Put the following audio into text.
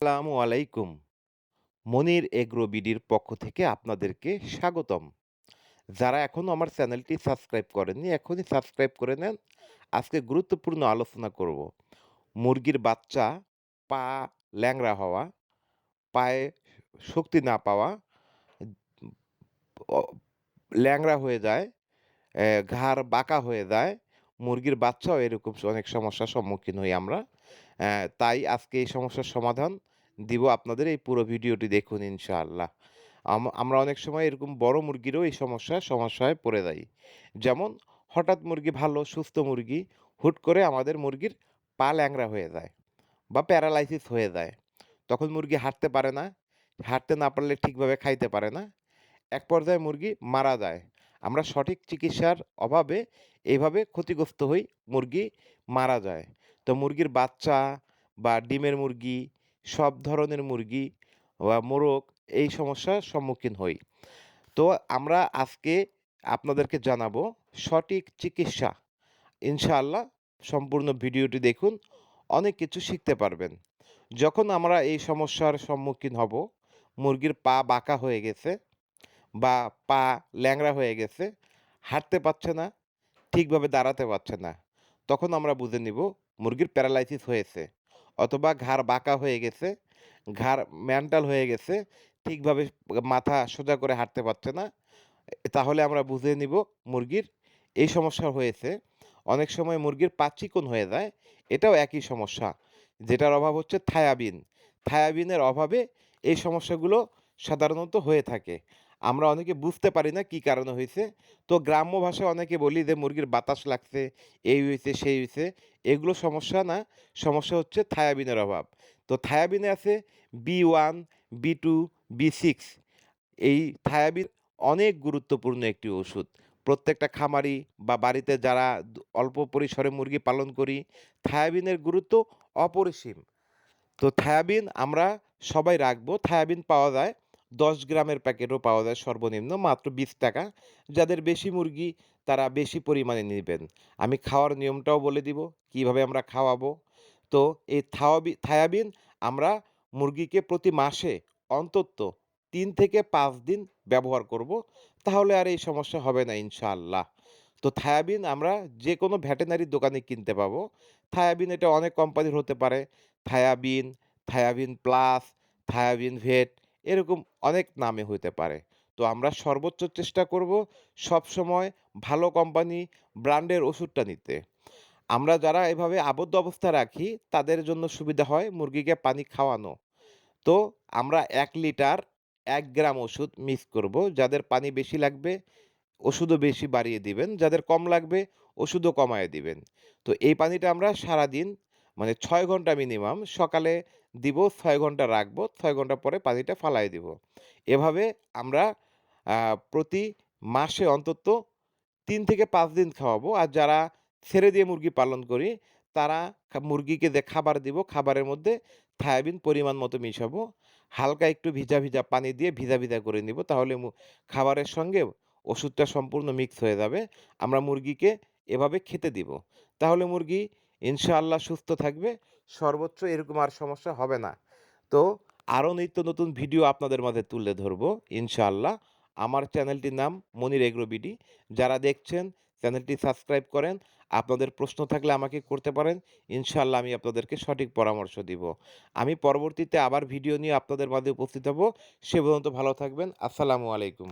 আসসালামু আলাইকুম। মনির এগ্রো বিডির পক্ষ থেকে আপনাদেরকে স্বাগতম। যারা এখনও আমার চ্যানেলটি সাবস্ক্রাইব করেননি, এখনই সাবস্ক্রাইব করে নেন। আজকে গুরুত্বপূর্ণ আলোচনা করব। মুরগির বাচ্চা পা ল্যাংরা হওয়া, পায়ে শক্তি না পাওয়া ল্যাংড়া হয়ে যায় ঘাড় বাঁকা হয়ে যায়, মুরগির বাচ্চাও এরকম অনেক সমস্যার সম্মুখীন হই আমরা। তাই আজকে এই সমস্যার সমাধান দিব আপনাদের। এই পুরো ভিডিওটি দেখুন ইনশাআল্লাহ। আম- আমরা অনেক সময় এরকম বড় মুরগিরও এই সমস্যা, সমস্যায় পড়ে যাই। যেমন হঠাৎ মুরগি ভালো, সুস্থ মুরগি, হুট করে আমাদের মুরগির পা ল্যাংড়া হয়ে যায় বা প্যারালাইসিস হয়ে যায়। তখন মুরগি হাঁটতে পারে না, হাঁটতে না পারলে ঠিকভাবে খাইতে পারে না। এক পর্যায়ে মুরগি মারা যায়। আমরা সঠিক চিকিৎসার অভাবে এইভাবে ক্ষতিগ্রস্ত হই, মুরগি মারা যায়। তো মুরগির বাচ্চা বা ডিমের মুরগি, সব ধরনের মুরগি বা মোরগ এই সমস্যার সম্মুখীন হই। তো আমরা আজকে আপনাদেরকে জানাব সঠিক চিকিৎসা। ইনশাআল্লাহ সম্পূর্ণ ভিডিওটি দেখুন, অনেক কিছু শিখতে পারবেন। যখন আমরা এই সমস্যার সম্মুখীন হব, মুরগির পা বাঁকা হয়ে গেছে বা পা ল্যাংড়া হয়ে গেছে, হাঁটতে পারছে না, ঠিকভাবে দাঁড়াতে পারছে না, তখন আমরা বুঝে নিব মুরগির প্যারালাইসিস হয়েছে অথবা ঘাড় বাঁকা হয়ে গেছে, ঘাড় ম্যান্টাল হয়ে গেছে, ঠিকভাবে মাথা সোজা করে হাঁটতে পারছে না তাহলে আমরা বুঝে নিব মুরগির এই সমস্যা হয়েছে। অনেক সময় মুরগির পাচিকন হয়ে যায়, এটাও একই সমস্যা, যেটার অভাব হচ্ছে থায়াবিন। থায়াবিনের অভাবে এই সমস্যাগুলো সাধারণত হয়ে থাকে। আমরা অনেকে বুঝতে পারি না কী কারণে হয়েছে তো গ্রাম্য ভাষায় অনেকে বলি যে, মুরগির বাতাস লাগছে, এই হয়েছে সেই হয়েছে এগুলো সমস্যা না, সমস্যা হচ্ছে থায়াবিনের অভাব। তো থায়াবিনে আছে B one, B two, B six. এই থায়াবিন অনেক গুরুত্বপূর্ণ একটি ওষুধ। প্রত্যেকটা খামারি বা বাড়িতে যারা অল্প পরিসরে মুরগি পালন করি, থায়াবিনের গুরুত্ব অপরিসীম। তো থায়াবিন আমরা সবাই রাখব। থায়াবিন পাওয়া যায়। দশ গ্রামের প্যাকেটও পাওয়া যায় সর্বনিম্ন, মাত্র বিশ টাকা। যাদের বেশি মুরগি, তারা বেশি পরিমাণে নেবেন। আমি খাওয়ার নিয়মটাও বলে দিব, কীভাবে আমরা খাওয়াবো। তো এই থাওয়াবি, থায়াবিন আমরা মুরগিকে প্রতি মাসে অন্তত তিন থেকে পাঁচ দিন ব্যবহার করব, তাহলে আর এই সমস্যা হবে না ইনশাআল্লাহ। তো থায়াবিন আমরা যে কোনো ভেটেনারির দোকানে কিনতে পাবো। থায়াবিন এটা অনেক কোম্পানির হতে পারে। থায়াবিন থায়াবিন প্লাস, থায়াবিন ভেট এরকম অনেক নামে হতে পারে। তো আমরা সর্বোচ্চ চেষ্টা করব সব সময় ভালো কোম্পানি ব্র্যান্ডের ওষুধটা নিতে। আমরা যারা এভাবে আবদ্ধ অবস্থা রাখি, তাদের জন্য সুবিধা হয় মুরগিকে পানি খাওয়ানো। তো আমরা এক লিটার এক গ্রাম ওষুধ মিক্স করব, যাদের পানি বেশি লাগবে ওষুধও বেশি বাড়িয়ে দিবেন, যাদের কম লাগবে ওষুধও কমায় দিবেন। তো এই পানিটা আমরা সারাদিন মানে ছয় ঘণ্টা মিনিমাম সকালে দিব, ছয় ঘণ্টা রাখব, ছয় ঘণ্টা পরে পানিটা ফালাই দিব। এভাবে আমরা প্রতি মাসে অন্তত তিন থেকে পাঁচ দিন খাওয়াবো। আর যারা ছেড়ে দিয়ে মুরগি পালন করি, তারা মুরগিকে যে খাবার দিব, খাবারের মধ্যে থায়াবিন পরিমাণ মতো মিশাবো। হালকা একটু ভিজা ভিজা পানি দিয়ে ভিজা ভিজা করে নিব, তাহলে খাবারের সঙ্গে ওষুধটা সম্পূর্ণ মিক্স হয়ে যাবে। আমরা মুরগিকে এভাবে খেতে দিব। তাহলে মুরগি ইনশাআল্লাহ সুস্থ থাকবে। সর্বোচ্চ এরকম আর সমস্যা হবে না। তো আরও নিত্য নতুন ভিডিও আপনাদের মাঝে তুলে ধরবো, ইনশাআল্লাহ। আমার চ্যানেলটির নাম মনির এগ্রোবিডি যারা দেখছেন, চ্যানেলটি সাবস্ক্রাইব করেন, আপনাদের প্রশ্ন থাকলে আমাকে করতে পারেন, ইনশাআল্লাহ আমি আপনাদেরকে সঠিক পরামর্শ দিব। আমি পরবর্তীতে আবার ভিডিও নিয়ে আপনাদের মাঝে উপস্থিত হব। সে পর্যন্ত ভালো থাকবেন। আসসালামু আলাইকুম।